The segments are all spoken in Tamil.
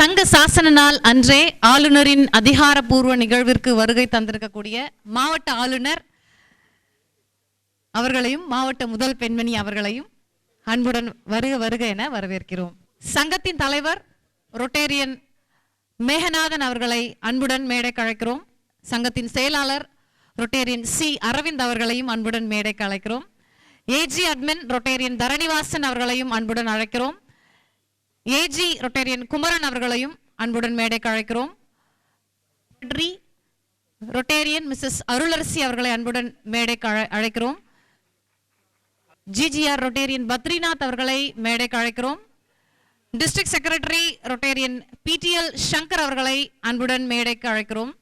சங்க சாசன நாள் அன்றே ஆளுநரின் அதிகாரப்பூர்வ நிகழ்விற்கு வருகை தந்திருக்கக்கூடிய மாவட்ட ஆளுநர் அவர்களையும் மாவட்ட முதல் பெண்மணி அவர்களையும் அன்புடன் வருக வருக என வரவேற்கிறோம். சங்கத்தின் தலைவர் ரொட்டேரியன் மேகநாதன் அவர்களை அன்புடன் மேடை அழைக்கிறோம் சங்கத்தின் செயலாளர் ரொட்டேரியன் சி. அரவிந்த் அவர்களையும் அன்புடன் மேடை அழைக்கிறோம் ஏஜி அட்மின் ரொட்டேரியன் தரணிவாசன் அவர்களையும் அன்புடன் அழைக்கிறோம். ஏஜி ரொட்டேரியன் குமரன் அவர்களையும் அன்புடன் மேடைக்கு அழைக்கிறோம். ரொட்டேரியன் மிஸ்ஸஸ் அருளரசி அவர்களை அன்புடன் மேடைக்கு அழைக்கிறோம். ஜிஜிஆர் ரொட்டேரியன் பத்ரிநாத் அவர்களை மேடைக்கு அழைக்கிறோம். District secretary Rotarian PDL Shankar அவர்களை அன்புடன் மேடைக்கு அழைக்கிறோம்.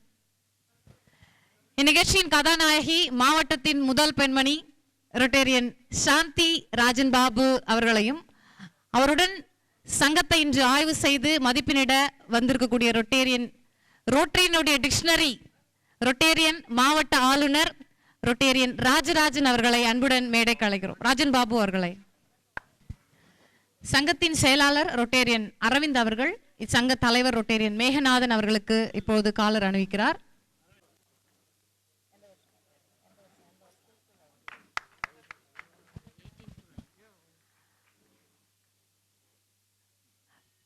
இந்நிகழ்ச்சியின் கதாநாயகி மாவட்டத்தின் முதல் பெண்மணி ரொட்டேரியன் சாந்தி ராஜன் பாபு அவர்களையும் அவருடன் சங்கத்தை இன்று ஆய்வு செய்து மதிப்பினிட வந்திருக்கக்கூடிய ரொட்டேரியன் ரோட்டரியனுடைய டிக்ஷனரி ரொட்டேரியன் மாவட்ட ஆளுநர் ரொட்டேரியன் ராஜராஜன் அவர்களை அன்புடன் மேடை கலைகிறோம் ராஜன் பாபு அவர்களை. சங்கத்தின் செயலாளர் ரொட்டேரியன் அரவிந்த் அவர்கள் இச்சங்க தலைவர் ரொட்டேரியன் மேகநாதன் அவர்களுக்கு இப்போது காலர் அணிவிக்கிறார்.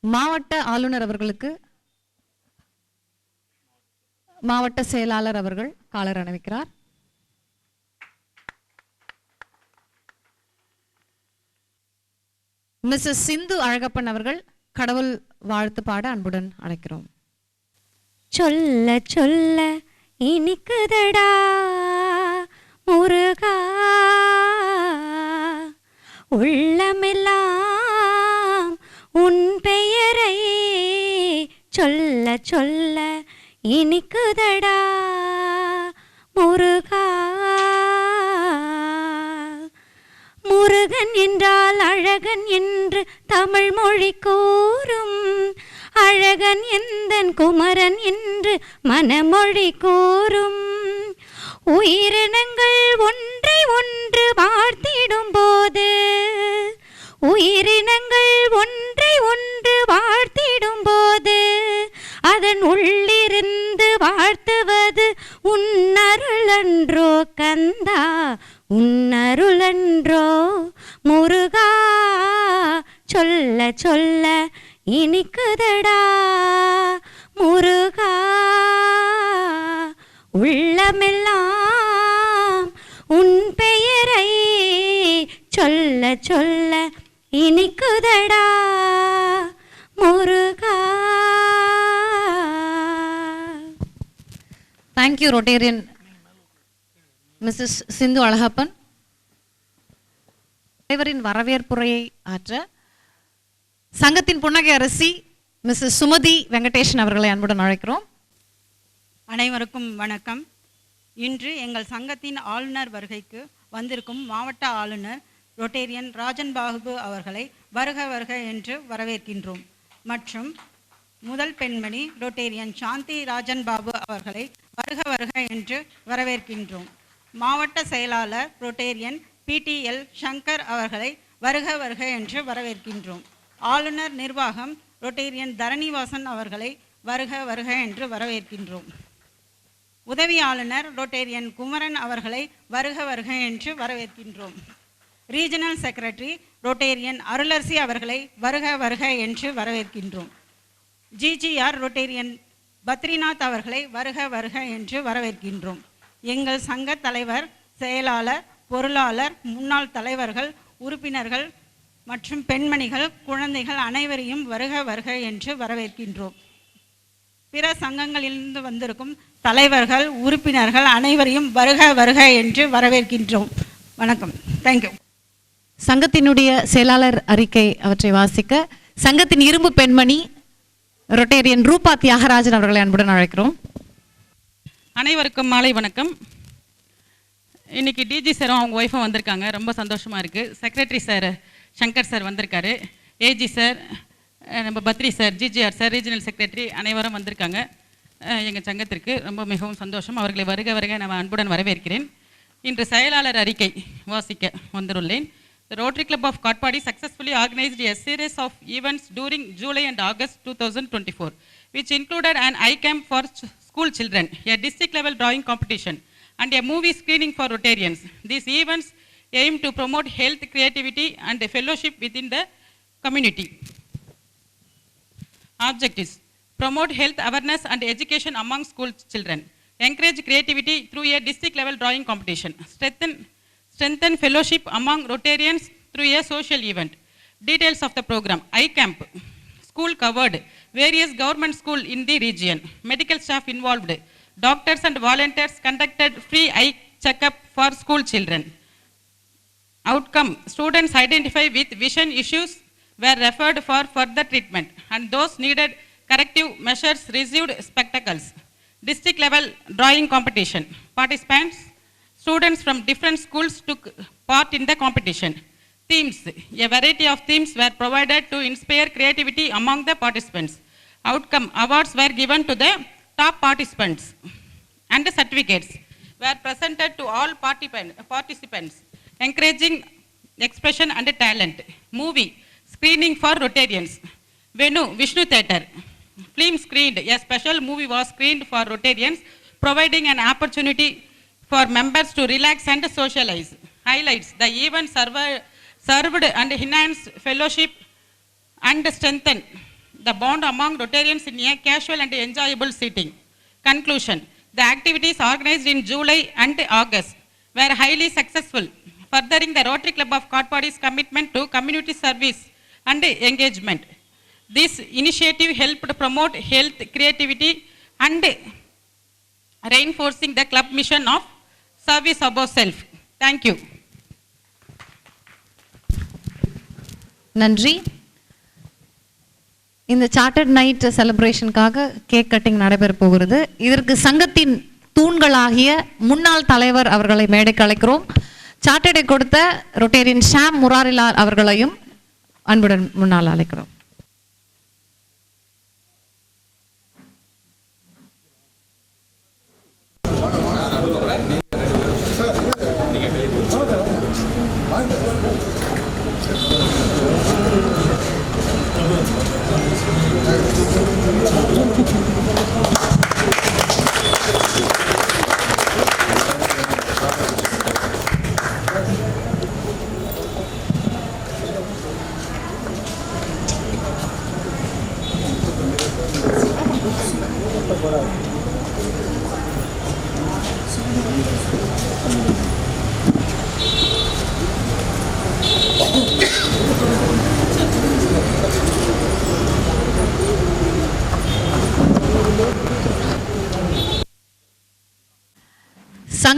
மாவட்ட ஆளுநர் அவர்களுக்கு மாவட்ட செயலாளர் அவர்கள் காலர் அணிவிக்கிறார். மிஸ்ஸஸ் சிந்து அழகப்பன் அவர்கள் கடவுள் வாழ்த்து பாட அன்புடன் அழைக்கிறோம். சொல்ல சொல்ல இனிக்குதடா முருகா. உள்ளமெல்லாம் உன் சொல்ல சொல்ல இனிக்குதடா முருகா. முருகன் என்றால் அழகன் என்று தமிழ் மொழி கூறும். அழகன் எந்தன் குமரன் என்று மனமொழி கூறும். உயிரினங்கள் ஒன்றை ஒன்று பார்த்திடும் போது உயிரினங்கள் ஒன்றை ஒன்று வாழ்த்திடும் போது அதன் உள்ளிருந்து வாழ்த்துவது உன்னருளன்றோ கந்தா உன்னருளன்றோ முருகா. சொல்ல சொல்ல இனிக்குதடா முருகா. உள்ளமெல்லாம் உன் பெயரை சொல்ல சொல்ல இனிக்குதடா முருகா. Thank you Rotarian Mrs Sindhu Alagappan தலைவரின் வரவேற்புரையை ஆற்ற சங்கத்தின் புன்னகை அரசி மிஸ்ஸஸ் சுமதி வெங்கடேஷன் அவர்களை அன்புடன் அழைக்கிறோம். அனைவருக்கும் வணக்கம். இன்று எங்கள் சங்கத்தின் ஆளுநர் வருகைக்கு வந்திருக்கும் மாவட்ட ஆளுநர் ரொட்டேரியன் ராஜன் பாபு அவர்களை வருக வருக என்று வரவேற்கின்றோம். மற்றும் முதல் பெண்மணி ரொட்டேரியன் சாந்தி ராஜன் பாபு அவர்களை வருக வருக என்று வரவேற்கின்றோம். மாவட்ட செயலாளர் ரொட்டேரியன் பிடிஎல் சங்கர் அவர்களை வருக வருக என்று வரவேற்கின்றோம். ஆளுநர் நிர்வாகம் ரொட்டேரியன் தரணிவாசன் அவர்களை வருக வருக என்று வரவேற்கின்றோம். உதவி ஆளுநர் ரொட்டேரியன் குமரன் அவர்களை வருக வருக என்று வரவேற்கின்றோம். ரீஜனல் செக்ரட்டரி ரொட்டேரியன் அருளரசி அவர்களை வருக வருக என்று வரவேற்கின்றோம். ஜிஜிஆர் ரொட்டேரியன் பத்ரிநாத் அவர்களை வருக வருக என்று வரவேற்கின்றோம். எங்கள் சங்க தலைவர் செயலாளர் பொருளாளர் முன்னாள் தலைவர்கள் உறுப்பினர்கள் மற்றும் பெண்மணிகள் குழந்தைகள் அனைவரையும் வருக வருக என்று வரவேற்கின்றோம். பிற சங்கங்களிலிருந்து வந்திருக்கும் தலைவர்கள் உறுப்பினர்கள் அனைவரையும் வருக வருக என்று வரவேற்கின்றோம். வணக்கம். தேங்க்யூ சங்கத்தினுடைய செயலாளர் அறிக்கை அவற்றை வாசிக்க சங்கத்தின் இரும்பு பெண்மணி ரொட்டேரியன் ரூபா தியாகராஜன் அவர்களை அன்புடன் அழைக்கிறோம். அனைவருக்கும் மாலை வணக்கம். இன்னைக்கு டிஜி சாரும் அவங்க ஒய்ஃபும் வந்திருக்காங்க. ரொம்ப சந்தோஷமாக இருக்குது செக்ரட்டரி சார் சங்கர் சார் வந்திருக்காரு. ஏஜி சார் நம்ம Badri sir GGR sir regional secretary அனைவரும் வந்திருக்காங்க. எங்கள் சங்கத்திற்கு ரொம்ப மிகவும் சந்தோஷம். அவர்களை வருக வருக நான் அன்புடன் வரவேற்கிறேன். இன்று செயலாளர் அறிக்கை வாசிக்க வந்துள்ளேன் the Rotary Club of Katpadi successfully organized a series of events during July and August 2024, which included an eye camp for ch- school children, a district level drawing competition, and a movie screening for Rotarians. These events aim to promote health, creativity, and fellowship within the community. Objectives Promote health awareness and education among school children. Encourage creativity through a district level drawing competition. Strengthen, strengthen fellowship among Rotarians through a social event. Details of the program Eye Camp. School covered. Various government school in the region. Medical staff involved. Doctors and volunteers conducted free eye checkup for school children. Outcome Students identified with vision issues were referred for further treatment, and those needed corrective measures received spectacles. District level drawing competition. Participants Students from different schools took part in the competition. Themes A variety of themes were provided to inspire creativity among the participants. Outcome Awards were given to the top participants, and certificates were presented to all participants, encouraging expression and talent. Movie screening for Rotarians. Venu Vishnu Theatre. Film screened. A special movie was screened for Rotarians, providing an opportunity for members to relax and socialize. Highlights The event served and enhanced fellowship and strengthen the bond among Rotarians in a casual and enjoyable setting. Conclusion The activities organized in July and August were highly successful, furthering the Rotary Club of Katpadi's commitment to community service and engagement. This initiative helped promote health, creativity, and reinforcing the club mission of service above self. Thank you நன்றி. இந்த சார்ட்டர்ட் நைட் செலிப்ரேஷனுக்காக கேக் கட்டிங் நடைபெற போகிறது. இதற்கு சங்கத்தின் தூண்களாகிய முன்னாள் தலைவர் அவர்களை மேடைக்கு அழைக்கிறோம். சார்ட்டர்டை கொடுத்த ரொட்டேரியன் ஷாம் முராரிலால் அவர்களையும் அன்புடன் முன்னால் அழைக்கிறோம்.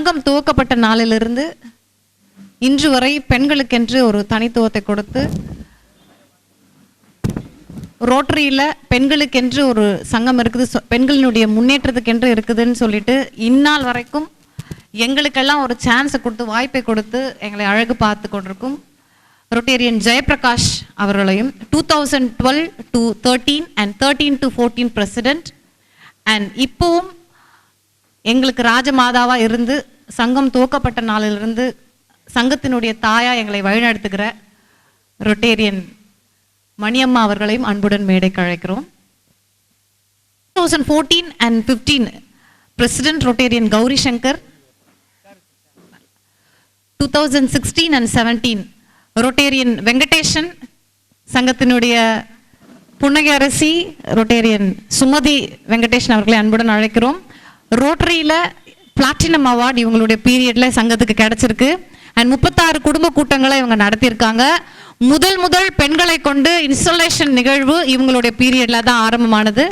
சங்கம் துவக்கப்பட்ட நாளிலிருந்து இன்று வரை பெண்களுக்கென்று ஒரு தனித்துவத்தை கொடுத்து ரோட்டரியில் பெண்களுக்கென்று ஒரு சங்கம் இருக்குது பெண்களினுடைய முன்னேற்றத்துக்கென்று இருக்குதுன்னு சொல்லிட்டு இந்நாள் வரைக்கும் எங்களுக்கெல்லாம் ஒரு சான்ஸை கொடுத்து வாய்ப்பை கொடுத்து எங்களை அழகு பார்த்து கொண்டிருக்கும் ரொட்டேரியன் ஜெயபிரகாஷ் அவர்களையும் two thousand twelve to thirteen and thirteen to fourteen president and இப்போவும் எங்களுக்கு ராஜமாதாவாக இருந்து சங்கம் துவக்கப்பட்ட நாளிலிருந்து சங்கத்தினுடைய தாயா எங்களை வழிநடத்துகிற ரொட்டேரியன் மணியம்மா அவர்களையும் அன்புடன் மேடைக்கு அழைக்கிறோம். Two thousand fourteen and fifteen president Rotarian Gauri Shankar two thousand sixteen and seventeen Rotarian Venkatesan சங்கத்தினுடைய புன்னகை அரசி ரொட்டேரியன் சுமதி வெங்கடேஷன் அவர்களை அன்புடன் அழைக்கிறோம். ரோட்டரியில் பிளாட்டினம் அவார்டு இவங்களுடைய பீரியடில் சங்கத்துக்கு கிடைச்சிருக்கு. அண்ட் முப்பத்தாறு குடும்ப கூட்டங்களை இவங்க நடத்தியிருக்காங்க. முதல் முதல் பெண்களை கொண்டு இன்ஸ்டலேஷன் நிகழ்வு இவங்களுடைய பீரியடில் தான் ஆரம்பமானது.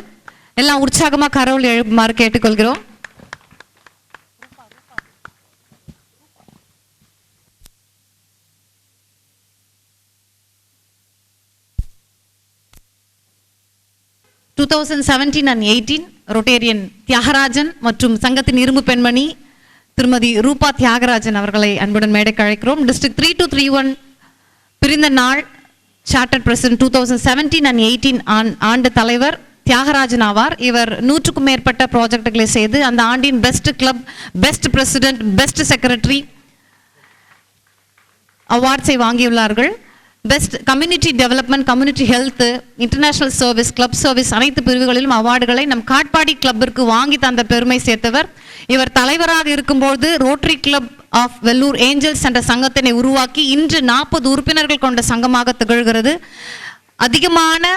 எல்லாம் உற்சாகமாக கரவுள் எழுப்புமாறு கேட்டுக்கொள்கிறோம். Two thousand seventeen and eighteen Rotarian Thiyagarajan மற்றும் சங்கத்தின் இரும்பு பெண்மணி திருமதி ரூபா தியாகராஜன் அவர்களை அன்புடன் மேடைக்கு அழைக்கிறோம். District three two three one பிரிந்த நாள் chartered president two thousand seventeen and eighteen ஆண்டு தலைவர் தியாகராஜன் ஆவார். இவர் நூற்றுக்கும் மேற்பட்ட ப்ராஜெக்டுகளை செய்து அந்த ஆண்டின் best club best president best secretary அவார்ட்ஸை வாங்கியுள்ளார்கள். Best community development community health international service club service அனைத்து பிரிவுகளிலும் அவார்டுகளை நம் காட்பாடி கிளப்பிற்கு வாங்கி தந்த பெருமை சேர்த்தவர். இவர் தலைவராக இருக்கும்போது Rotary club of Vellore angels என்ற சங்கத்தினை உருவாக்கி இன்று நாற்பது உறுப்பினர்கள் கொண்ட சங்கமாக திகழ்கிறது. அதிகமான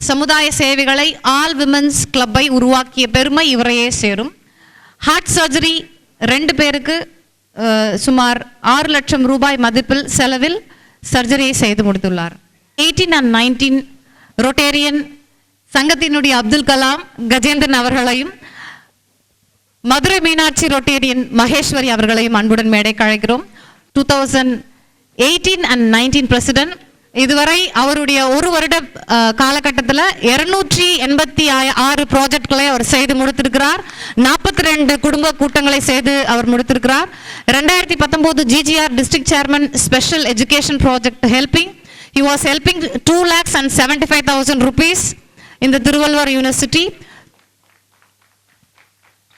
சமுதாய சேவைகளை ஆல் விமன்ஸ் கிளப்பை உருவாக்கிய பெருமை இவரையே சேரும். ஹார்ட் சர்ஜரி ரெண்டு பேருக்கு சுமார் ஆறு லட்சம் ரூபாய் மதிப்பில் செலவில் சர்ஜரியை செய்து முடித்துள்ளார். எயிட்டீன் அண்ட் நைன்டீன் ரொட்டேரியன் சங்கத்தினுடைய அப்துல் கலாம் கஜேந்திரன் அவர்களையும் மதுரை மீனாட்சி ரொட்டேரியன் மகேஸ்வரி அவர்களையும் அன்புடன் மேடைக்கு அழைக்கிறோம் two thousand eighteen and nineteen president இதுவரை அவருடைய ஒரு வருட காலகட்டத்தில் இருநூற்றி எண்பத்தி ஆறு ப்ராஜெக்ட்களை அவர் செய்து முடித்திருக்கிறார். நாற்பத்தி ரெண்டு குடும்ப கூட்டங்களை செய்து அவர் முடித்திருக்கிறார். ரெண்டாயிரத்தி பத்தொம்போது GGR district chairman special education project helping he was helping two lakhs and seventy five thousand rupees இந்த Thiruvalluvar university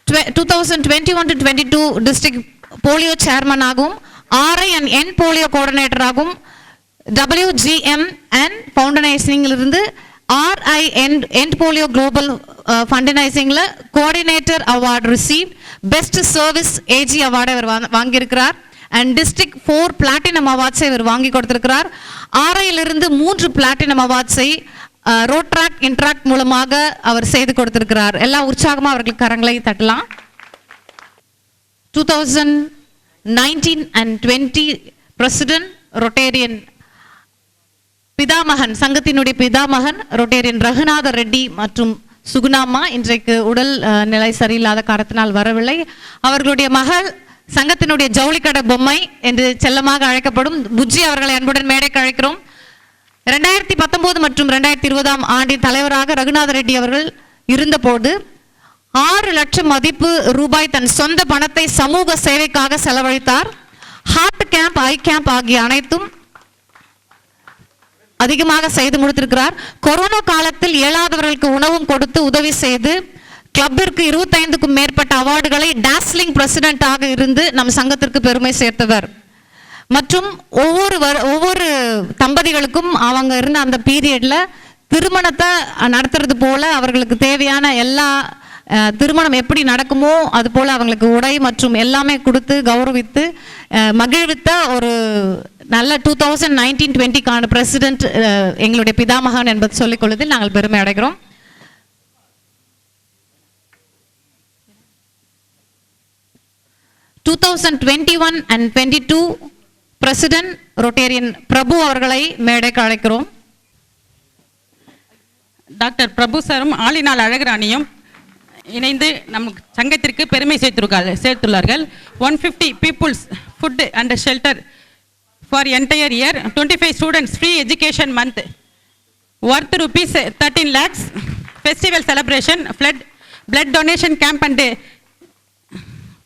2021 to 22 district polio chairman ஆகும். ஆர்ஐ அண்ட் என் போலியோ கோஆர்டினேட்டர் ஆகும். WGM and ஃபவுண்டனைசிங்கிலிருந்து RI end end polio global ஃபண்டனைசிங்கில் coordinator award receive best service AG அவார்டை அவர் வாங்க வாங்கியிருக்கிறார். அண்ட் டிஸ்ட்ரிக்ட் ஃபோர் பிளாட்டினம் அவார்ட்ஸை இவர் வாங்கி கொடுத்திருக்கிறார். ஆர்ஐயிலிருந்து மூன்று பிளாட்டினம் அவார்ட்ஸை ரோட்ராக் இன்ட்ராக்ட் மூலமாக அவர் செய்து கொடுத்திருக்கிறார். எல்லா உற்சாகமாக அவர்களுக்கு கரங்களை தட்டலாம். Two thousand nineteen and twenty president Rotarian பிதாமகன் சங்கத்தினுடைய பிதாமகன் ரொட்டேரியன் ரகுநாத ரெட்டி மற்றும் சுகுணாமா இன்றைக்கு உடல் நிலை சரியில்லாத காரணத்தினால் வரவில்லை. அவர்களுடைய மகள் சங்கத்தினுடைய ஜவுளிக்கடை பொம்மை என்று செல்லமாக அழைக்கப்படும் புஜ்ஜி அவர்களை அன்புடன் மேடைக்கு அழைக்கிறோம். ரெண்டாயிரத்தி பத்தொன்பது மற்றும் ரெண்டாயிரத்தி இருபதாம் ஆண்டின் தலைவராக ரகுநாத ரெட்டி அவர்கள் இருந்தபோது ஆறு லட்சம் மதிப்பு ரூபாய் தன் சொந்த பணத்தை சமூக சேவைக்காக செலவழித்தார். ஹார்ட் கேம்ப் ஐ கேம்ப் ஆகிய அனைத்தும் அதிகமாக செய்து முடித்திருக்கிறார். கொரோனா காலத்தில் இயலாதவர்களுக்கு உணவும் கொடுத்து உதவி செய்து கிளப்பிற்கு இருபத்தைந்துக்கும் மேற்பட்ட அவார்டுகளை டாஸ்லிங் பிரசிடென்டாக இருந்து நம் சங்கத்திற்கு பெருமை சேர்த்தவர். மற்றும் ஒவ்வொரு ஒவ்வொரு தம்பதிகளுக்கும் அவங்க இருந்த அந்த பீரியட்ல திருமணத்தை நடத்துறது போல அவர்களுக்கு தேவையான எல்லா திருமணம் எப்படி நடக்குமோ அது போல் அவங்களுக்கு உடை மற்றும் எல்லாமே கொடுத்து கௌரவித்து மகிழ்வித்த ஒரு நல்ல டூ தௌசண்ட் நைன்டீன் டுவெண்ட்டிக்கான பிரசிடென்ட் எங்களுடைய பிதாமகன் என்பது சொல்லிக்கொள்வதில் நாங்கள் பெருமை அடைகிறோம். Two thousand twenty one and twenty two president Rotarian Prabhu அவர்களை மேடைக்கு அழைக்கிறோம். டாக்டர் பிரபு சாரும் ஆளினால் அழகிராணியும் இணைந்து நம் சங்கத்திற்கு பெருமை சேர்த்திருக்கார்கள் சேர்த்துள்ளார்கள். One fifty people's food and shelter for entire year twenty five students free education month worth rupees thirteen lakhs festival celebration flood blood donation camp and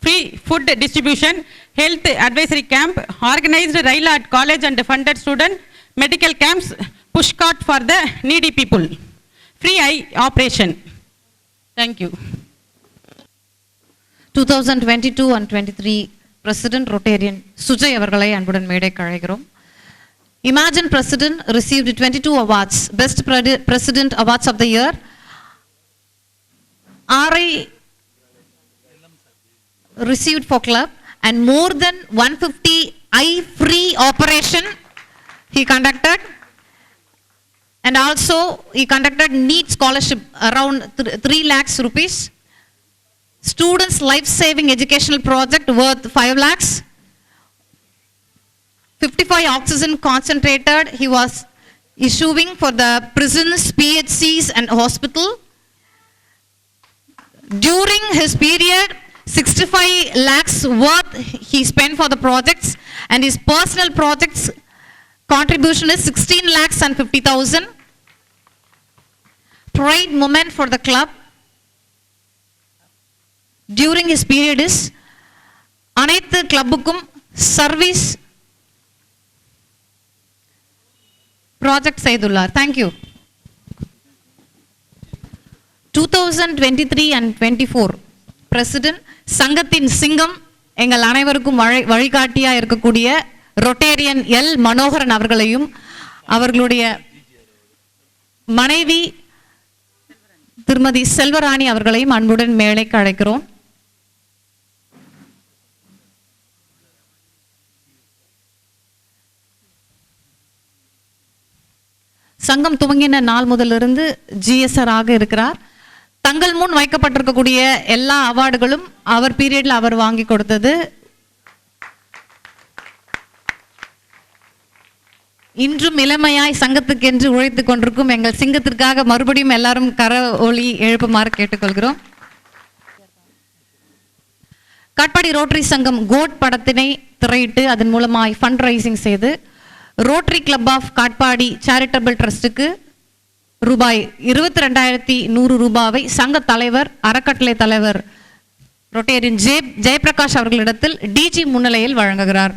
free food distribution health advisory camp organised rail at college and funded student medical camps புஷ்காட் for the needy people free eye operation. Thank you. 2022 and 23 President Rotarian Sujay Avargalai Anbudan Mede Karagaram. Imagine President received 22 awards, Best President Awards of the Year. RI received for club and more than 150 eye free operation he conducted and also he conducted NEET scholarship around th- 3 lakhs rupees. Students life saving educational project worth 5 lakhs. 55 oxygen concentrated he was issuing for the prisons phcs and hospital. During his period 65 lakhs worth he spent for the projects and his personal projects contribution is 16 lakhs and 50000 pride moment for the club. During his period is அனைத்து கிளப்புக்கும் சர்வீஸ் ப்ராஜெக்ட் செய்துள்ளார் thank you two thousand twenty three and twenty four president சங்கத்தின் சிங்கம் எங்கள் அனைவருக்கும் வழி வழிகாட்டியாக இருக்கக்கூடிய ரொட்டேரியன் எல். மனோகரன் அவர்களையும் அவர்களுடைய மனைவி திருமதி செல்வராணி அவர்களையும் அன்புடன் மேடைக்கு அழைக்கிறோம். சங்கம் துவங்கின நாள் முதலிருந்து ஜிஎஸ்ஆர் ஆக இருக்கிறார். தங்கள் முன் வைக்கப்பட்டிருக்கக்கூடிய எல்லா அவார்டுகளும் அவர் பீரியட்ல அவர் வாங்கி கொடுத்தது. இன்றும் இளமையாய் சங்கத்துக்கென்று உழைத்துக் கொண்டிருக்கும் எங்கள் சிங்கத்திற்காக மறுபடியும் எல்லாரும் கர ஒளி எழுப்புமாறு கேட்டுக்கொள்கிறோம். காட்பாடி ரோட்டரி சங்கம் கோட் படத்தினை திரையிட்டு அதன் மூலமாய் ஃபண்ட் ரைசிங் செய்து rotary club of Katpadi charitable ட்ரஸ்ட்டுக்கு ரூபாய் இருபத்தி ரெண்டாயிரத்தி நூறு ரூபாவை சங்க தலைவர் அறக்கட்டளை தலைவர் ரொட்டேரியன் ஜெய் ஜெயபிரகாஷ் அவர்களிடத்தில் டிஜி முன்னிலையில் வழங்குகிறார்.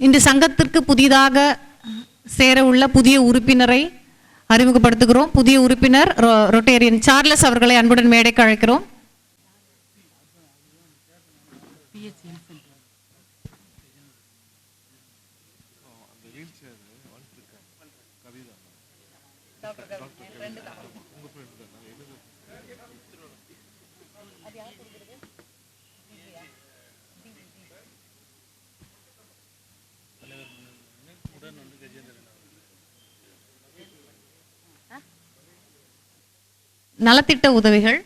இன்று சங்கத்திற்கு புதிதாக சேர உள்ள புதிய உறுப்பினரை அறிமுகப்படுத்துகிறோம். புதிய உறுப்பினர் ரொட்டேரியன் சார்லஸ் அவர்களை அன்புடன் மேடைக்கு அழைக்கிறோம். நலத்திட்ட உதவிகள்.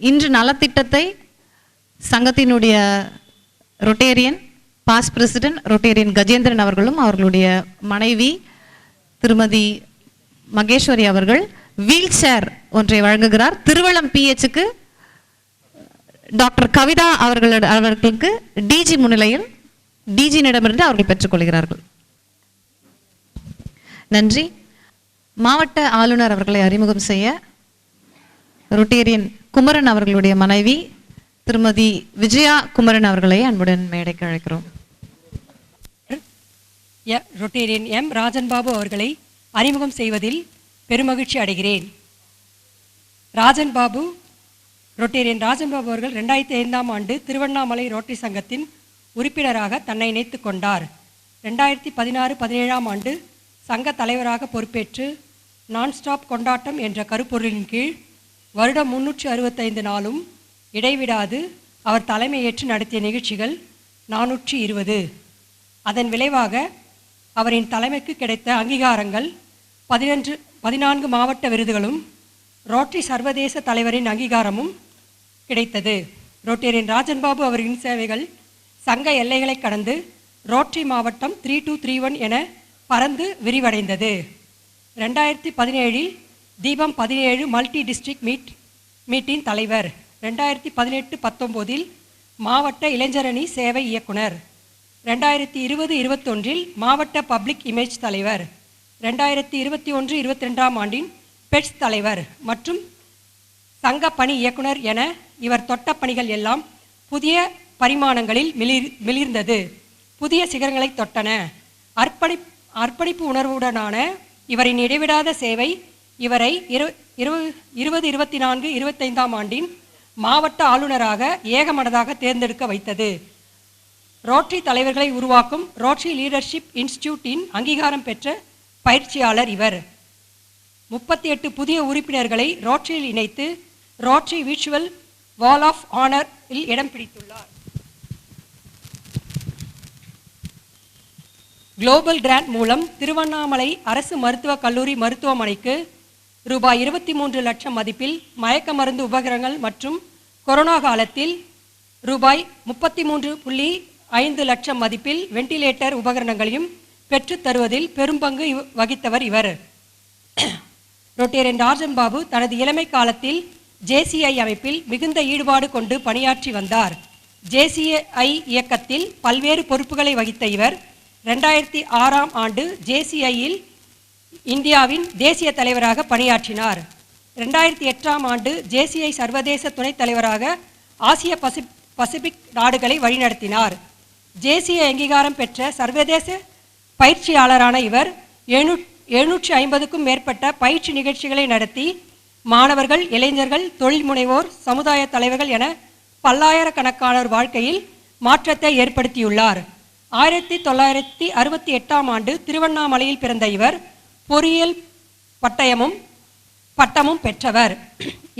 இன்று நலத்திட்டத்தை சங்கத்தினுடைய Rotarian past president Rotarian Gajendran அவர்களும் அவர்களுடைய மனைவி திருமதி மகேஸ்வரி அவர்கள் வீல் சேர் ஒன்றை வழங்குகிறார். திருவள்ளம் பிஹெச்சுக்கு டாக்டர் கவிதா அவர்களோட அவர்களுக்கு டிஜி முன்னிலையில் டிஜியிடமிருந்து அவர்கள் பெற்றுக்கொள்கிறார்கள் நன்றி. மாவட்ட ஆளுநர் அவர்களை அறிமுகம் செய்ய ரொட்டேரியன் குமரன் அவர்களுடைய மனைவி திருமதி விஜயா குமரன் அவர்களை அன்புடன் மேடைக்கு அழைக்கிறோம். ரொட்டேரியன் எம் ராஜன் பாபு அவர்களை அறிமுகம் செய்வதில் பெருமகிழ்ச்சி அடைகிறேன். ராஜன் பாபு ரொட்டேரியன் ராஜன் பாபு அவர்கள் ரெண்டாயிரத்தி ஐந்தாம் ஆண்டு திருவண்ணாமலை ரோட்டரி சங்கத்தின் உறுப்பினராக தன்னை இணைத்து கொண்டார். ரெண்டாயிரத்தி பதினாறு பதினேழாம் ஆண்டு சங்க தலைவராக பொறுப்பேற்று நான்ஸ்டாப் கொண்டாட்டம் என்ற கருப்பொருளின் கீழ் வருடம் முன்னூற்றி அறுபத்தைந்து நாளும் இடைவிடாது அவர் தலைமையேற்று நடத்திய நிகழ்ச்சிகள் நானூற்றி இருபது. அதன் விளைவாக அவரின் தலைமைக்கு கிடைத்த அங்கீகாரங்கள் பதினொன்று பதினான்கு மாவட்ட விருதுகளும் ரோட்டரி சர்வதேச தலைவரின் அங்கீகாரமும் கிடைத்தது. ரோட்டேரியன் ராஜன்பாபு அவரின் சேவைகள் சங்க எல்லைகளை கடந்து ரோட்டரி மாவட்டம் த்ரீ டூ த்ரீ ஒன் என பறந்து விரிவடைந்தது. ரெண்டாயிரத்தி பதினேழில் தீபம் பதினேழு மல்டி டிஸ்ட்ரிக்ட் மீட் மீட்டின் தலைவர். ரெண்டாயிரத்தி பதினெட்டு பத்தொம்போதில் மாவட்ட இளைஞரணி சேவை இயக்குனர். ரெண்டாயிரத்தி இருபது இருபத்தொன்றில் மாவட்ட பப்ளிக் இமேஜ் தலைவர் ரெண்டாயிரத்தி இருபத்தி ஒன்று இருபத்தி ரெண்டாம் ஆண்டின் பெட்ஸ் தலைவர் மற்றும் சங்க பணி இயக்குனர் என இவர் தொட்ட பணிகள் எல்லாம் புதிய பரிமாணங்களில் மிளிர் மிளிர்ந்தது. புதிய சிகரங்களை தொட்டன. அர்ப்பணி அர்ப்பணிப்பு உணர்வுடனான இவரின் இடைவிடாத சேவை இவரை இரு இரு இருபது இருபத்தி நான்கு இருபத்தைந்தாம் ஆண்டின் மாவட்ட ஆளுநராக ஏகமனதாக தேர்ந்தெடுக்க வைத்தது. ரோட்டரி தலைவர்களை உருவாக்கும் ரோட்டரி லீடர்ஷிப் இன்ஸ்டிடியூட்டின் அங்கீகாரம் பெற்ற பயிற்சியாளர் இவர். முப்பத்தி எட்டு புதிய உறுப்பினர்களை ரோட்டரியில் இணைத்து ரோட்டரி விர்ச்சுவல் வால் ஆஃப் ஆனரில் இடம் பிடித்துள்ளார். குளோபல் கிராண்ட் மூலம் திருவண்ணாமலை அரசு மருத்துவக் கல்லூரி மருத்துவமனைக்கு ரூபாய் இருபத்தி மூன்று லட்சம் மதிப்பில் மயக்க மருந்து உபகரணங்கள் மற்றும் கொரோனா காலத்தில் ரூபாய் முப்பத்தி மூன்று புள்ளி ஐந்து லட்சம் மதிப்பில் வெண்டிலேட்டர் உபகரணங்களையும் பெற்றுத் தருவதில் பெரும்பங்கு வகித்தவர் இவர். ரொட்டேரியன் ராஜன் பாபு தனது இளமை காலத்தில் ஜேசிஐ அமைப்பில் மிகுந்த ஈடுபாடு கொண்டு பணியாற்றி வந்தார். ஜேசிஐ இயக்கத்தில் பல்வேறு பொறுப்புகளை வகித்த இவர் ரெண்டாயிரத்தி ஆறாம் ஆண்டு ஜேசிஐயில் இந்தியாவின் தேசிய தலைவராக பணியாற்றினார். ரெண்டாயிரத்தி எட்டாம் ஆண்டு ஜேசிஐ சர்வதேச துணைத் தலைவராக ஆசிய பசி பசிபிக் நாடுகளை வழிநடத்தினார். தேசிய அங்கீகாரம் பெற்ற சர்வதேச பயிற்சியாளரான இவர் எழுநூ எழுநூற்றி ஐம்பதுக்கும் மேற்பட்ட பயிற்சி நிகழ்ச்சிகளை நடத்தி மாணவர்கள் இளைஞர்கள் தொழில் முனைவோர் சமுதாய தலைவர்கள் என பல்லாயிரக்கணக்கானோர் வாழ்க்கையில் மாற்றத்தை ஏற்படுத்தியுள்ளார். ஆயிரத்தி தொள்ளாயிரத்தி அறுபத்தி எட்டாம் ஆண்டு திருவண்ணாமலையில் பிறந்த இவர் பொறியியல் பட்டயமும் பட்டமும் பெற்றவர்.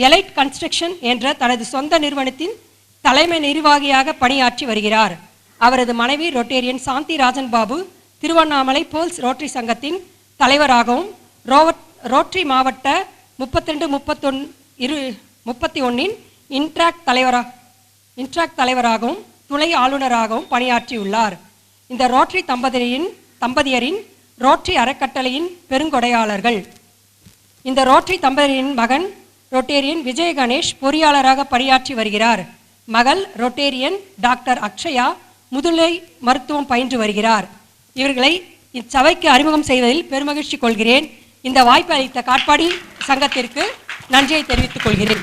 எலைட் கன்ஸ்ட்ரக்ஷன் என்ற தனது சொந்த நிறுவனத்தின் தலைமை நிர்வாகியாக பணியாற்றி வருகிறார். அவரது மனைவி Rotarian Shanthi Rajan Babu Tiruvannamalai falls rotary சங்கத்தின் தலைவராகவும் ரோவட் ரோட்டரி மாவட்ட முப்பத்திரெண்டு முப்பத்தொன் இரு முப்பத்தி ஒன்றின் இன்ட்ராக்ட் தலைவராக இன்ட்ராக்ட் தலைவராகவும் துணை ஆளுநராகவும் பணியாற்றியுள்ளார். இந்த ரோட்டரி தம்பதியின் தம்பதியரின் ரோட்டரி அறக்கட்டளையின் பெருங்கொடையாளர்கள். இந்த ரோட்டரி தம்பதியரின் மகன் ரொட்டேரியன் விஜய கணேஷ் பொறியாளராக பணியாற்றி வருகிறார். மகள் ரொட்டேரியன் டாக்டர் அக்ஷயா முதுலை மருத்துவம் பயின்று வருகிறார். இவர்களை இச்சபைக்கு அறிமுகம் செய்வதில் பெருமகிழ்ச்சி கொள்கிறேன். இந்த வாய்ப்பு அளித்த காட்பாடி சங்கத்திற்கு நன்றியை தெரிவித்துக் கொள்கிறேன்.